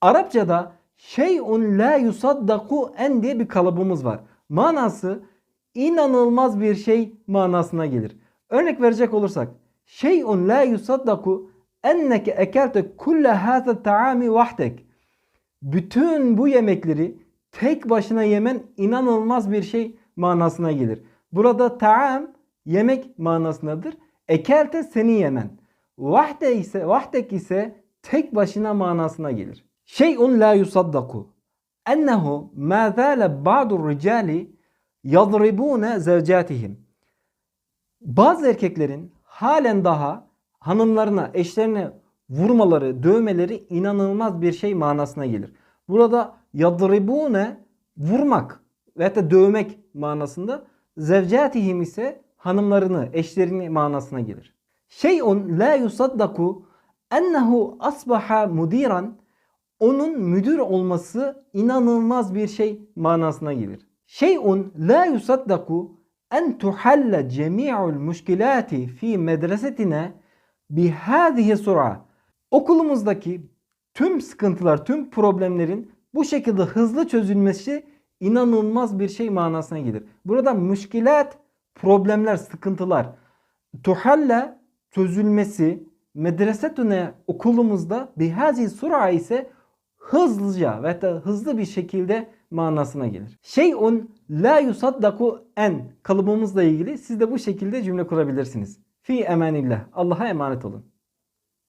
Arapçada şeyun la yusaddaku en diye bir kalıbımız var. Manası inanılmaz bir şey manasına gelir. Örnek verecek olursak şeyun la yusaddaku enneke ekelte kulle hâze ta'ami vahdek. Bütün bu yemekleri tek başına yemen inanılmaz bir şey manasına gelir. Burada ta'am yemek manasındadır. Ekelte seni yemen. Vahde ise vahdek ise tek başına manasına gelir. Şey'un la yusaddaku ennehu ma zâle ba'dur ricali yadribûne zevcâtihim. Bazı erkeklerin halen daha hanımlarına, eşlerine vurmaları, dövmeleri inanılmaz bir şey manasına gelir. Burada yadribune vurmak ve da dövmek manasında zevcatihim ise hanımlarını, eşlerini manasına gelir. Şey'un la yusaddaku ennehu asbaha mudiran onun müdür olması inanılmaz bir şey manasına gelir. Şey'un la yusaddaku en tuhalle cemi'ul müşkilati fi medresetine bihâzihi sur'a. Okulumuzdaki tüm sıkıntılar, tüm problemlerin bu şekilde hızlı çözülmesi inanılmaz bir şey manasına gelir. Burada müşkilat, problemler, sıkıntılar. Tuhalle çözülmesi, medresetüne okulumuzda bihazi sura ise hızlıca ve da hızlı bir şekilde manasına gelir. Şeyun la yusaddaku en kalıbımızla ilgili siz de bu şekilde cümle kurabilirsiniz. Fi emanillah. Allah'a emanet olun.